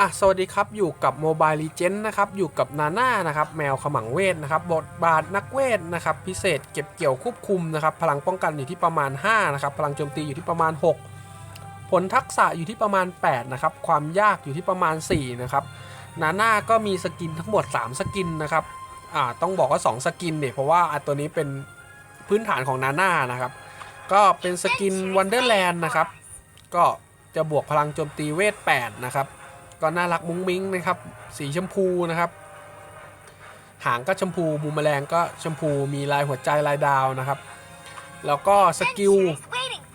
อะสวัสดีครับอยู่กับ Mobile Legend นะครับอยู่กับนาน่านะครับแมวขมังเวทนะครับบทบาทนักเวทนะครับพิเศษเก็บเกี่ยวควบคุมนะครับพลังป้องกันอยู่ที่ประมาณ5นะครับพลังโจมตีอยู่ที่ประมาณ 6 ผลทักษะอยู่ที่ประมาณ8นะครับความยากอยู่ที่ประมาณ4นะครับนาน่าก็มีสกินทั้งหมด 3 สกินนะครับอ่าต้องบอกว่า2สกินเนี่ยเพราะว่าตัวนี้เป็นพื้นฐานของนาน่านะครับก็เป็นสกิน Wonderland นะครับก็จะบวกพลังโจมตีเวท8นะครับ ก็น่ารักมุ้งมิ้งนะครับ สีชมพูนะครับ หางก็ชมพูบูมแมลงก็ชมพูมีลายหัวใจลายดาวนะครับ แล้วก็สกิล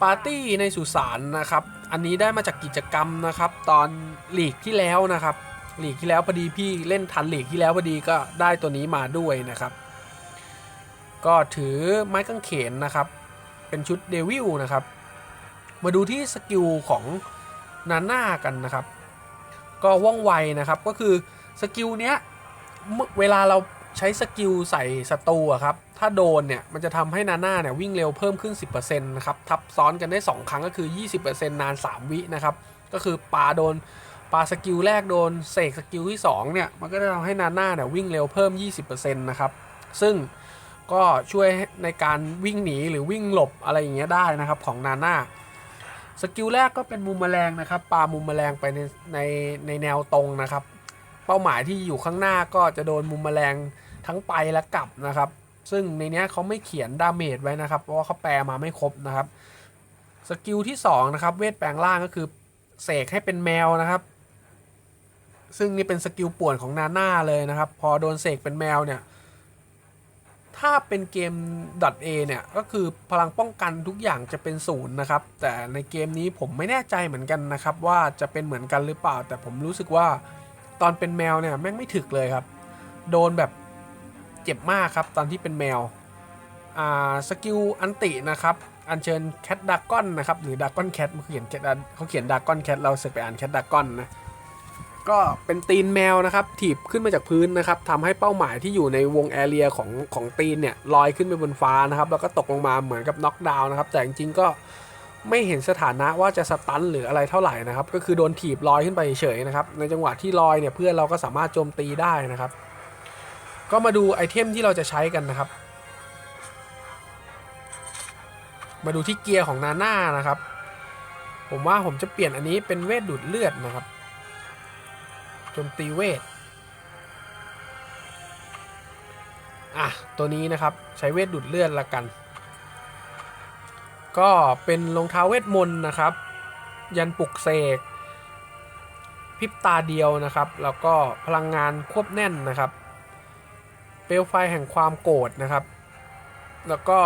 ปาร์ตี้ในสุสานนะครับ อันนี้ได้มาจากกิจกรรมนะครับ ตอนหลีกที่แล้วนะครับ หลีกที่แล้วพอดีพี่เล่นทันหลีกที่แล้วพอดีก็ได้ตัวนี้มาด้วยนะครับ ก็ถือไม้กางเขนนะครับ เป็นชุดเดวิลนะครับ มาดูที่สกิลของนาน่ากันนะครับ ก็ว่องไวนะครับ ก็คือสกิลเนี้ยเมื่อเวลาเราใช้สกิลใส่ศัตรูอะครับ ถ้าโดนเนี่ย มันจะทำให้นาน่าเนี่ยวิ่งเร็วเพิ่มขึ้น 10%นะครับ ทับซ้อนกันได้ 2 ครั้งก็คือ 20%นาน 3 วินะครับ ก็คือปาโดนปาสกิลแรกโดนเสกสกิลที่ 2 เนี่ย มันก็จะทำให้นาน่าเนี่ยวิ่งเร็วเพิ่ม 20%นะครับ ซึ่งก็ช่วยในการวิ่งหนีหรือวิ่งหลบอะไรอย่างเงี้ยได้นะครับของนาน่า สกิลแรกก็เป็นมุมแมลงนะครับปามุมแมลงไปในในในแนวตรงนะครับ เป้าหมายที่อยู่ข้างหน้าก็จะโดนมุมแมลงทั้งไปและกลับนะครับ ซึ่งในนี้เขาไม่เขียนดาเมจไว้นะครับ เพราะว่าเขาแปลมาไม่ครบนะครับสกิลที่2นะครับเวทแปลงร่างก็คือเสกให้เป็นแมวนะครับ ซึ่งนี่เป็นสกิลป่วนของนาน่าเลยนะครับ พอโดนเสกเป็นแมวเนี่ย ถ้าเป็นเกม .a เนี่ยก็คือพลังป้องกันทุกอย่างจะเป็นศูนย์นะครับ แต่ในเกมนี้ผมไม่แน่ใจเหมือนกันนะครับว่าจะเป็นเหมือนกันหรือเปล่า แต่ผมรู้สึกว่าตอนเป็นแมวเนี่ยแม่งไม่ถึกเลยครับ โดนแบบเจ็บมากครับตอนที่เป็นแมวอ่าสกิลอันตินะครับอัญเชิญแคทดากอนนะครับหรือดากอนแคทเขาเขียนเขาเขียนดากอนแคทเราเสกไปอ่านแคทดากอนนะ ก็เป็นตีนแมวนะครับถีบขึ้นมาจากพื้นนะครับทำให้เป้าหมายที่อยู่ในวงแอเรียของของตีนเนี่ยลอยขึ้นไปบนฟ้านะครับ แล้วก็ตกลงมาเหมือนกับน็อกดาวน์นะครับ แต่จริงๆก็ไม่เห็นสถานะว่าจะสตันหรืออะไรเท่าไหร่นะครับ ก็คือโดนถีบลอยขึ้นไปเฉยๆนะครับ ในจังหวะที่ลอยเนี่ยเพื่อนเราก็สามารถโจมตีได้นะครับ ก็มาดูไอเทมที่เราจะใช้กันนะครับ มาดูที่เกียร์ของนาน่านะครับ ผมว่าผมจะเปลี่ยนอันนี้เป็นเวทดูดเลือดนะครับ จมตีเวทอะ ตัวนี้นะครับใช้เวทดูดเลือดละกัน ก็เป็นรองเท้าเวทมนต์นะครับ ยันปลุกเสกพิบตาเดียวนะครับ แล้วก็พลังงานควบแน่นนะครับ เปลวไฟแห่งความโกรธนะครับ แล้วก็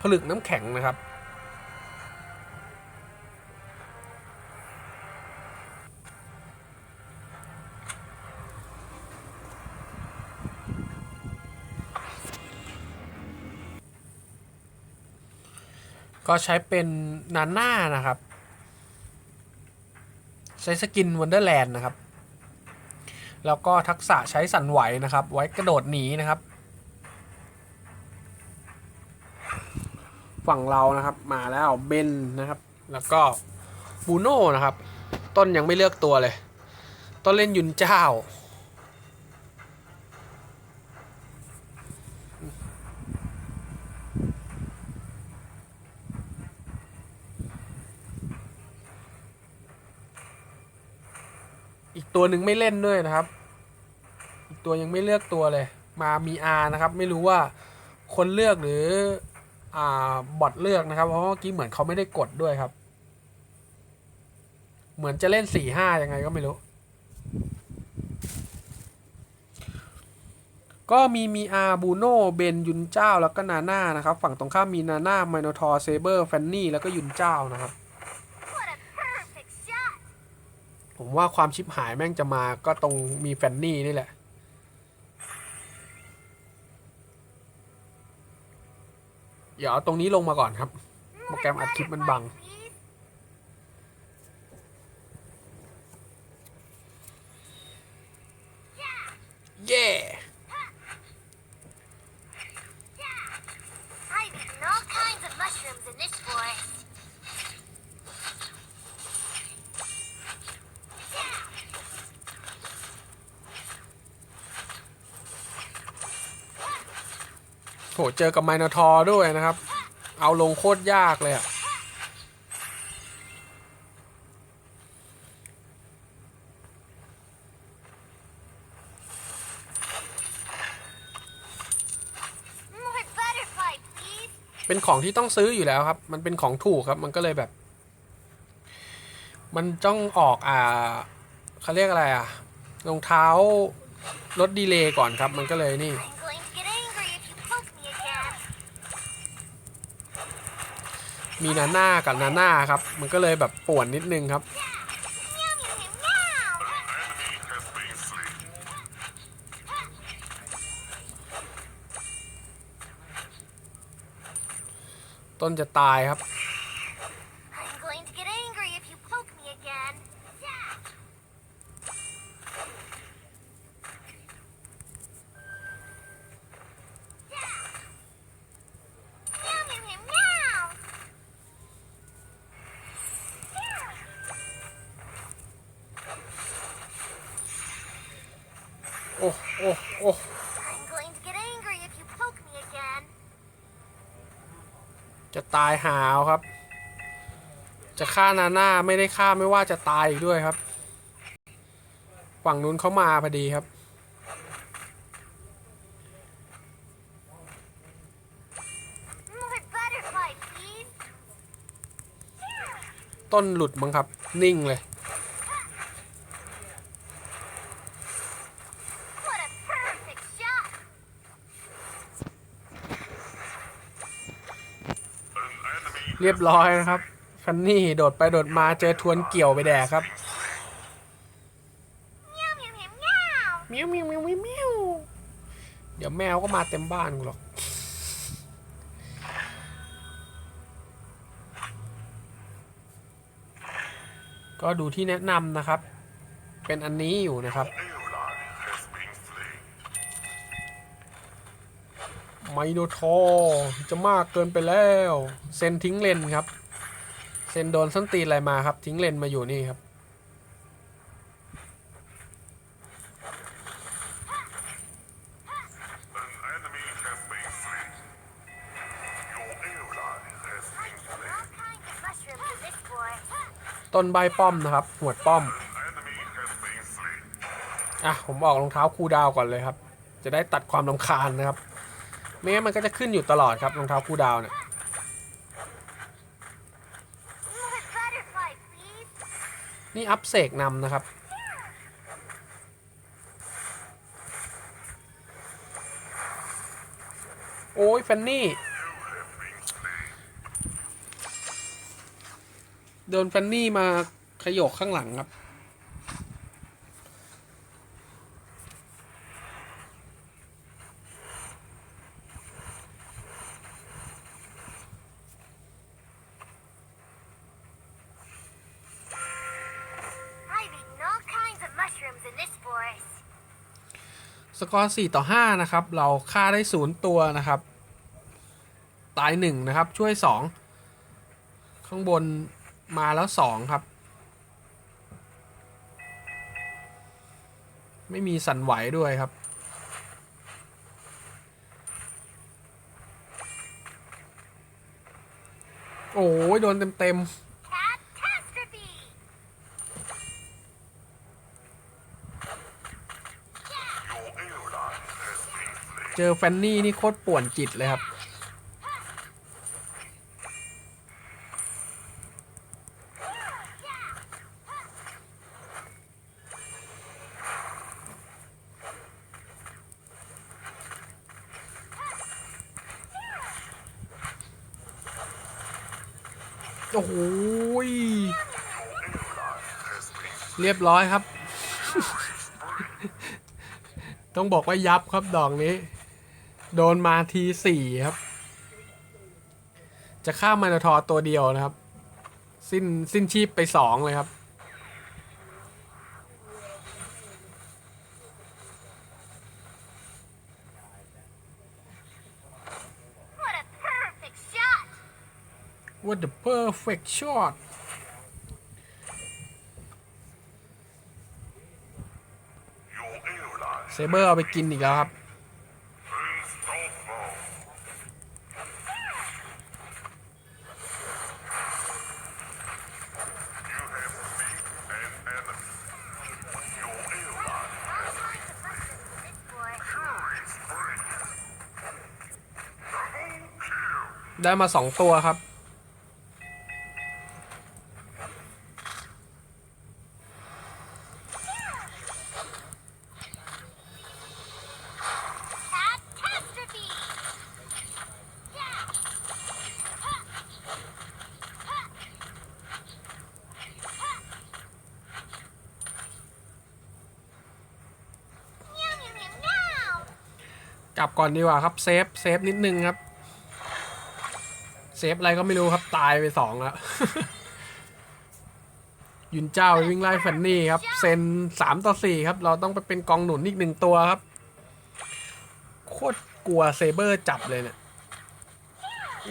ผลึกน้ำแข็งนะครับ ก็ใช้เป็นนาน่านะครับ ใช้สกินวันเดอร์แลนด์นะครับ แล้วก็ทักษะใช้สั่นไหวนะครับ ไว้กระโดดหนีนะครับ ฝั่งเรานะครับมาแล้วเบนนะครับ แล้วก็บูโน่นะครับ ต้นยังไม่เลือกตัวเลย ต้นเล่นยุนเจ้า ตัวหนึ่งไม่เล่นด้วยนะครับ อีกตัวยังไม่เลือกตัวเลย มามีอานะครับ ไม่รู้ว่าคนเลือกหรืออ่าบอทเลือกนะครับ เพราะเมื่อกี้เหมือนเขาไม่ได้กดด้วยครับ เหมือนจะเล่นสี่ห้ายังไงก็ไม่รู้ ก็มีมีอาบูโนเบนยุนเจ้าแล้วก็นาน่านะครับ ฝั่งตรงข้ามมีนาน่าไมโนทอร์เซเบอร์แฟนนี่แล้วก็ยุนเจ้านะครับ What a perfect shot! ผมว่าความชิบหายแม่งจะมาก็ตรงมีแฟนนี่นี่แหละ เดี๋ยวเอาตรงนี้ลงมาก่อนครับ โปรแกรมอัดคลิปมันบัง Please. เจอกับไมโนทอร์ด้วยนะครับ เอาลงโคตรยากเลยอะเป็นของที่ต้องซื้ออยู่แล้วครับ มันเป็นของถูกครับ มันก็เลยแบบ มันต้องออกอ่าเขาเรียกอะไรอะ รองเท้าลดดีเลย์ก่อนครับ มันก็เลยนี่ มีนาน่ากับนาน่าครับ มันก็เลยแบบป่วนนิดนึงครับ ต้นจะตายครับ จะตายหาวครับ จะฆ่านาน่าไม่ได้ฆ่าไม่ว่าจะตายอีกด้วยครับ ฝั่งนู้นเขามาพอดีครับ More butterfly, please. ต้นหลุดมั้งครับ นิ่งเลย What a perfect shot. An enemy เรียบร้อยนะครับฟันนี่โดดไปโดดมาเจอทวนเกี่ยวไปแดกครับ Meow, meow, meow, meow. มิวมิวมิวมิวมิวเดี๋ยวแมวก็มาเต็มบ้านกูหรอกก็ดูที่แนะนำนะครับ เป็นอันนี้อยู่นะครับ ไมโนทอจะมากเกินไปแล้ว เซนทิ้งเลนครับ เซนโดนส้นตีนอะไรมาครับ ทิ้งเลนมาอยู่นี่ครับ ต้นใบป้อมนะครับหวดป้อม อะ ผมออกรองเท้าคูดาวก่อนเลยครับ จะได้ตัดความลำคาญนะครับ ไม่งั้นมันก็จะขึ้นอยู่ตลอดครับรองเท้าคูลดาวเนี่ยนี่อัพเสกนำนะครับ โอ้ยแฟนนี่โดนแฟนนี่มาขยกข้างหลังครับ สกอร์4ต่อ 5 นะครับ เราฆ่าได้ศูนย์ตัวนะครับ ตาย 1 นะครับ ช่วย 2 ข้างบนมาแล้ว 2 ครับ ไม่มีสั่นไหวด้วยครับ โอ้ยโดนเต็ม Catastrophe! อแฟนนี่นี่โคตรป่วนจิตเลยครับ โอ้โหยเรียบร้อยครับ ต้องบอกว่ายับครับดอกนี้ โดนมาทีสี่ครับ จะฆ่ามานาทอร์ตัวเดียวนะครับ สิ้นสิ้นชีพไปสองเลยครับ What a perfect shot! What the perfect shot your ally เซเบอร์เอาไปกินอีกแล้วครับ ได้มาสองตัวครับ Catastrophe! Yeah! Ha! Ha! Ha! Meow, meow, meow, meow! กลับก่อนดีกว่าครับ เซฟ เซฟนิดนึงครับ เซฟอะไรก็ไม่รู้ครับตายไปสองแล้วยุนเจ้าวิ่งไล่แฟนนี่ครับเซนสามต่อสี่ครับ เราต้องไปเป็นกองหนุนอีกหนึ่งตัวครับ โคตรกลัวเซเบอร์จับเลยเนี่ย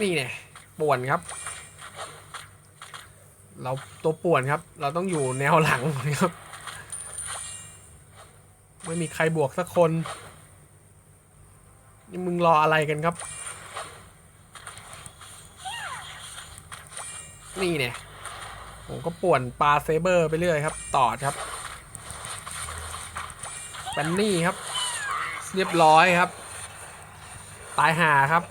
นี่เนี่ยป่วนครับ เราตัวป่วนครับ เราต้องอยู่แนวหลังครับ ไม่มีใครบวกสักคนนี่มึงรออะไรกันครับ นี่เนี่ยผมก็ป่วนปลาเซเบอร์ไปเรื่อยครับ ต่อครับแบนนี่ครับ เรียบร้อยครับ ตายหาครับ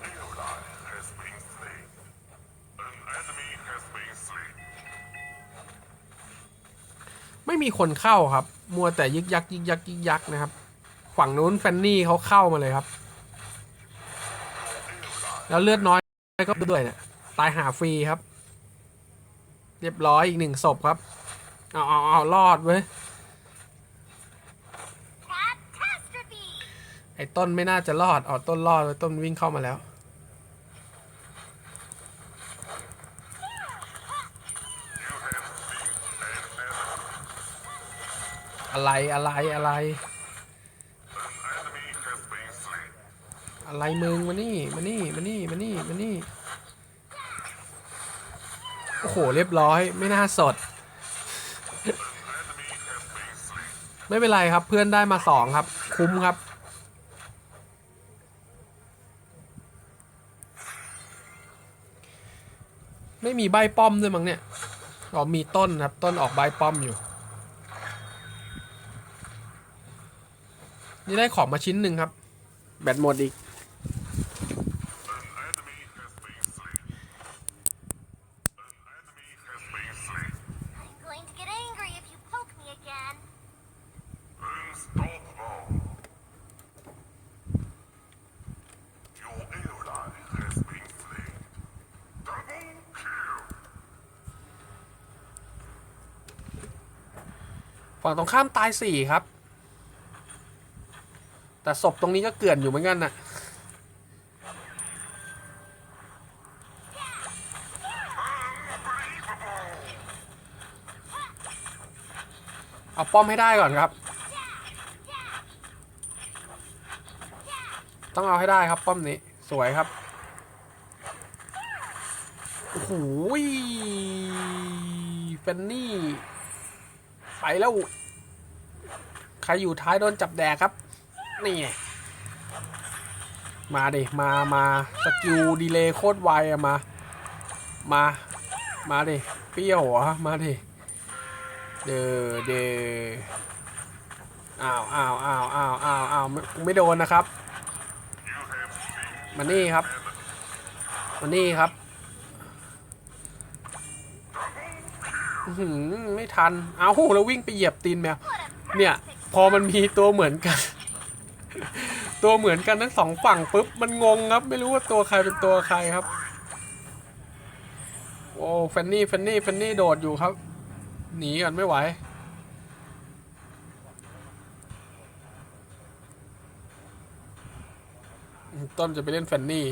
ไม่มีคนเข้าครับ มัวแต่ยึกยักยึกยักยึกยักนะครับ ฝั่งนู้นแฟนนี่เขาเข้ามาเลยครับ แล้วเลือดน้อยก็ด้วยเนี่ยตายหาฟรีครับ เรียบร้อยอีกหนึ่งศพครับ เอาเอาเอารอดเว้ย Catastrophe! ไอ้ต้นไม่น่าจะรอดอ๋อต้นรอดเลยต้นวิ่งเข้ามาแล้ว อะไรอะไรอะไร An enemy has been slain. อะไรมึงมานี่มานี่มานี่มานี่มานี่ โอ้โห เรียบร้อย ไม่น่าสด ไม่เป็นไรครับ เพื่อนได้มาสองครับ คุ้มครับ ไม่มีใบป้อมด้วยมั้งเนี่ย อ๋อ มีต้นครับ ต้นออกใบป้อมอยู่ นี่ได้ของมาชิ้นหนึ่งครับ แบตหมดอีก ตรงข้ามตายสี่ครับ แต่ศพตรงนี้ก็เกลื่อนอยู่เหมือนกันน่ะเอาป้อมให้ได้ก่อนครับ ต้องเอาให้ได้ครับป้อมนี้ สวยครับ โอ้โหเฟนนี่ ไปแล้ว รอยู่ท้ายโดนจับแดกครับ นี่ไงมาดิมามาสกิลดีเลย์โคตรไวอะมา มา มาดิเปรี้ยวเหรอมาดิเดอเดออ้าวอ้าวอ้าวอ้าวอ้าวอ้าวไม่ไม่โดนนะครับมานี่ครับมานี่ครับหือไม่ทัน เอาแล้ววิ่งไปเหยียบตีนแมว เนี่ย พอมันมีตัวเหมือนกัน ตัวเหมือนกันทั้งสองฝั่งปุ๊บมันงงครับ ไม่รู้ว่าตัวใครเป็นตัวใครครับ โอ้แฟนนี่แฟนนี่แฟนนี่โดดอยู่ครับ หนีกันไม่ไหวต้นจะไปเล่นแฟนนี่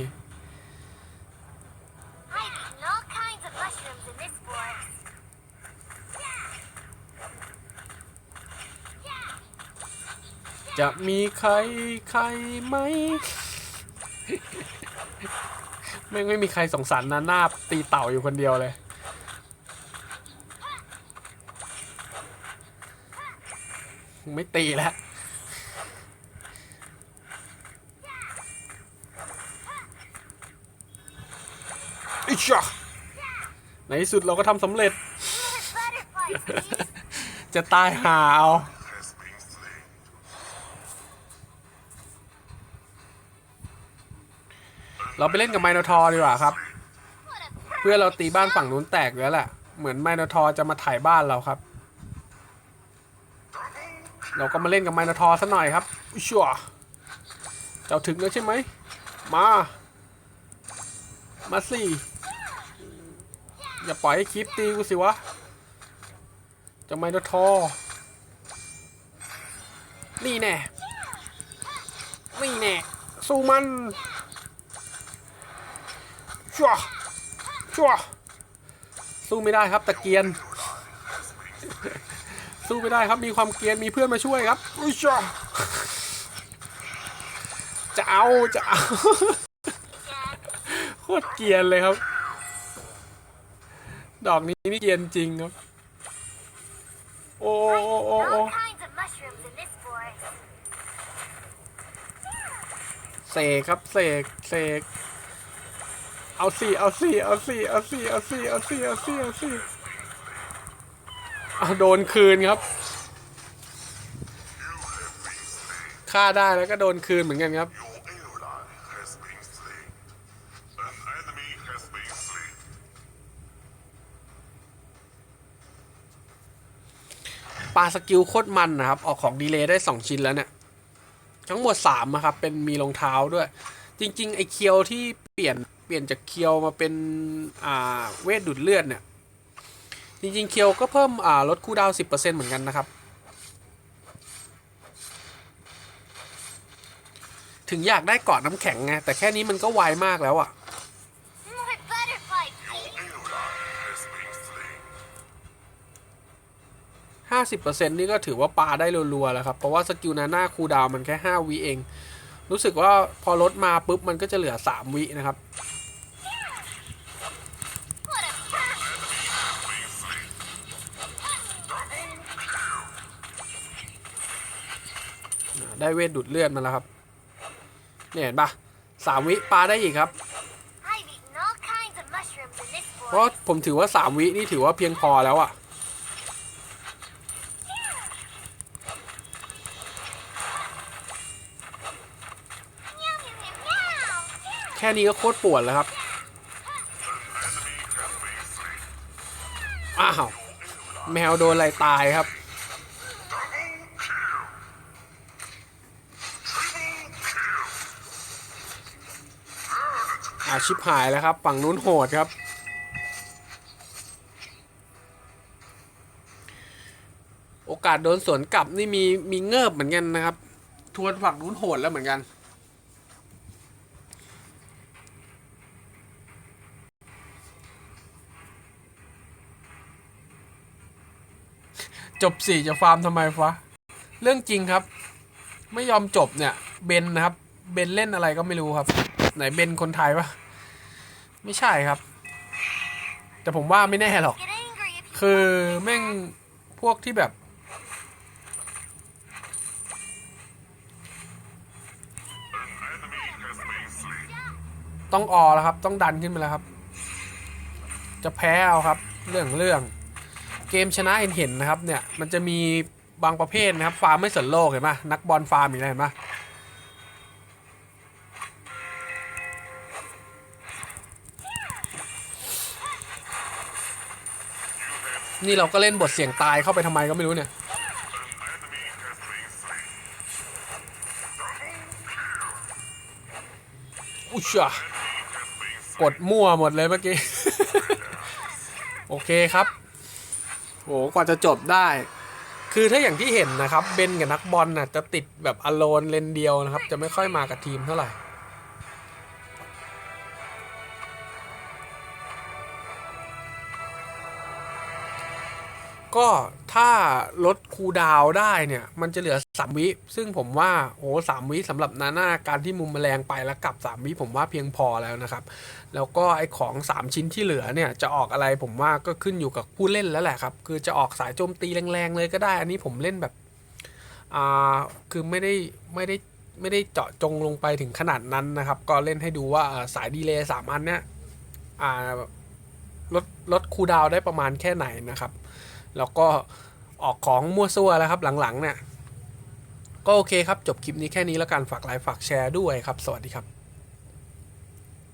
จะมีใครใครไหม ไม่ไม่มีใครสงสารนะหน้าตีเต่าอยู่คนเดียวเลยไม่ตีแล้วอิชะในที่สุดเราก็ทำสำเร็จ จะตายหาเอา เราไปเล่นกับไมโนทอร์ดีกว่าครับ เพื่อเราตีบ้านฝั่งนู้นแตกแล้วแหละ เหมือนไมโนทอร์จะมาถ่ายบ้านเราครับ เราก็มาเล่นกับไมโนทอร์ซะหน่อยครับอุ๊ยชัวเจ้าถึงแล้วใช่ไหม มา มาสิอย่าปล่อยให้คลิปตีกูสิวะจะไมโนทอร์นี่แน่ นี่แน่ สู้มัน ชัวชัวสู้ไม่ได้ครับตะเกียน สู้ไม่ได้ครับมีความเกียนมีเพื่อนมาช่วยครับอุ้ยชัวจะเอาจะเอาโคตรเกียนเลยครับ ดอกนี้นี่เกียนจริงครับ โอ้โอ้โอ้โอ้เสกครับเสกเสก เอาสิเอาสิเอาสิเอาสิเอาสิเอาสิเอาสิเอาสิเอาโดนคืนครับฆ่าได้แล้วก็โดนคืนเหมือนกันครับ ปลาสกิลโคตรมันนะครับ ออกของดีเลย์ได้ 2 ชิ้นแล้วเนี่ย ทั้งหมด3นะครับ เป็นมีรองเท้าด้วย จริง ๆ ไอ้เคียวที่เปลี่ยน เปลี่ยนจากเคียวมาเป็นอ่าเวทดูดเลือดเนี่ย จริงๆเคียวก็เพิ่มอ่าลดคูลดาวน์10%เหมือนกันนะครับ ถึงอยากได้เกาะน้ำแข็งไง แต่แค่นี้มันก็ไวมากแล้วอะ More butterfly, please. Ally has been slain. ห้าสิบเปอร์เซ็นต์นี่ก็ถือว่าปาได้รัวๆแล้วครับ เพราะว่าสกิลนาหน่าคูดาวมันแค่ห้าวิเอง รู้สึกว่าพอลดมาปุ๊บมันก็จะเหลือสามวินะครับ ได้เวทดูดเลือดมาแล้วครับ เนี่ยเห็นปะสามวิปลาได้อีกครับ เพราะผมถือว่าสามวินี่ถือว่าเพียงพอแล้วอะ Meow, meow, meow, meow. แค่นี้ก็โคตรปวดแล้วครับ อ้าว แมวโดนอะไรตายครับ ชิบหายแล้วครับ ฝั่งนู้นโหดครับ โอกาสโดนสวนกลับนี่มีมีเงิบเหมือนกันนะครับ ทวนฝั่งนู้นโหดแล้วเหมือนกัน จบสี่จะฟาร์มทำไมฟะเรื่องจริงครับ ไม่ยอมจบเนี่ย เบนนะครับ เบนเล่นอะไรก็ไม่รู้ครับ ไหนเบนคนไทยปะ ไม่ใช่ครับ แต่ผมว่าไม่แน่หรอก คือแม่งพวกที่แบบ ต้องออแล้วครับ ต้องดันขึ้นไปแล้วครับ จะแพ้เอาครับ เรื่องเรื่องเกมชนะเห็นเห็นนะครับเนี่ย มันจะมีบางประเภทนะครับ ฟาร์มไม่สนโลกเห็นปะนักบอลฟาร์มอีกแล้วเห็นปะ นี่เราก็เล่นบทเสียงตายเข้าไปทำไมก็ไม่รู้เนี่ย อุยชะกดมั่วหมดเลยเมื่อกี้ โอเคครับโหกว่าจะจบได้ คือถ้าอย่างที่เห็นนะครับ เบนกับนักบอลน่ะจะติดแบบอโลนเลนเดียวนะครับ จะไม่ค่อยมากับทีมเท่าไหร่ ก็ถ้าลดคูดาวได้เนี่ย มันจะเหลือ3วิ ซึ่งผมว่าโอ้สามวิสำหรับนาน่าการที่มุมแมลงไปแล้วกลับ3วิผมว่าเพียงพอแล้วนะครับ แล้วก็ไอของ 3 ชิ้นที่เหลือเนี่ย จะออกอะไรผมว่าก็ขึ้นอยู่กับผู้เล่นแล้วแหละครับ คือจะออกสายโจมตีแรงๆเลยก็ได้ อันนี้ผมเล่นแบบอ่าคือไม่ได้ไม่ได้ไม่ได้เจาะจงลงไปถึงขนาดนั้นนะครับ ก็เล่นให้ดูว่าสายดีเลย์สามอันเนี่ยอ่าลดลดคูดาวได้ประมาณแค่ไหนนะครับ แล้วก็ออกของมั่วซั่วแล้วครับหลังๆเนี่ยก็โอเคครับจบคลิปนี้แค่นี้แล้วกันฝากไลค์ฝากแชร์ด้วยครับ สวัสดีครับ